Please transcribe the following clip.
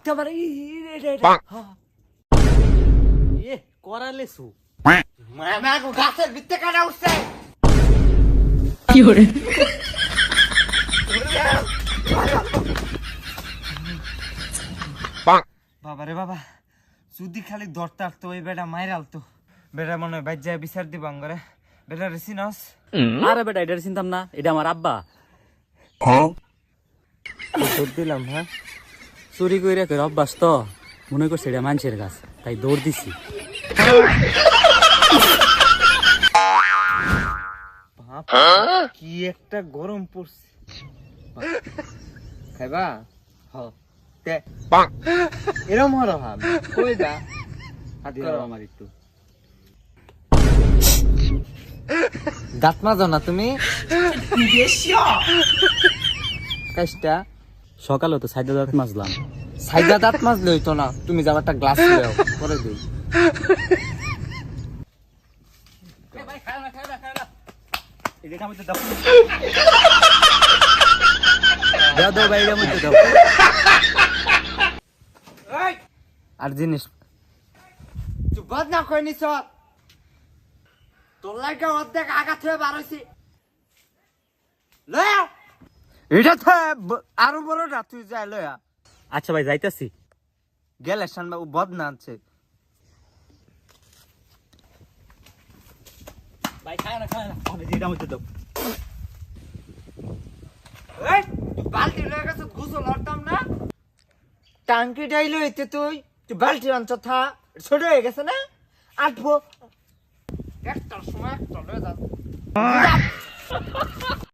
উঠতে পারে এটা এটা। হ্যাঁ। এ করালে সু। মামা গাছের ভিত্তে কাটা উঠছে। বাবা রে বাবা যদি খালি দরতে আসতো ওই বেটা মায়ের আলতো। বেটা মনে হয় বাইর যায় বিচার দিব আঙ্গরে। বেটা রেসি নস আরে বেটা এটা চিন্তাম না এটা আমার আব্বা। দিলাম হ্যাঁ? চুরি করে করে অভ্যাস তো। মনে করছে এটা মানুষের গাছ তাই দৌড় দিছি। কি একটা গরম পড়ছে। খাইবা? হ। তে। এরম হলো হাম কই যা? হাত করো আমার একটু। দাঁত মাজো না তুমি। কাজটা সকালে তো সাইডে দাঁত মাজলাম। সাইডা দাঁত মাজলে হইতো না তুমি যাবার একটা গ্লাস পরে দিই। আর জিনিস তুই বদ না কইনি সব তোর লাগে অর্ধেক আঘাত হয়ে বার হয়েছি লয়া। এটা তো ব- আরও বড় না তুই যা লয়া। আচ্ছা ভাই যাইতাছি। গেলে বাবু বদ না আছে। ভাই খায় না খায় না। যেটা মধ্যে দাও বালতি লয়ে গেছে ঘুষো লড়তাম না? টাঙ্কি ডাইলো এতে তুই তুই বালতি আনছ থা। ছোট হয়ে গেছে না? আটবো। একটার সময় একটা লয়ে যা।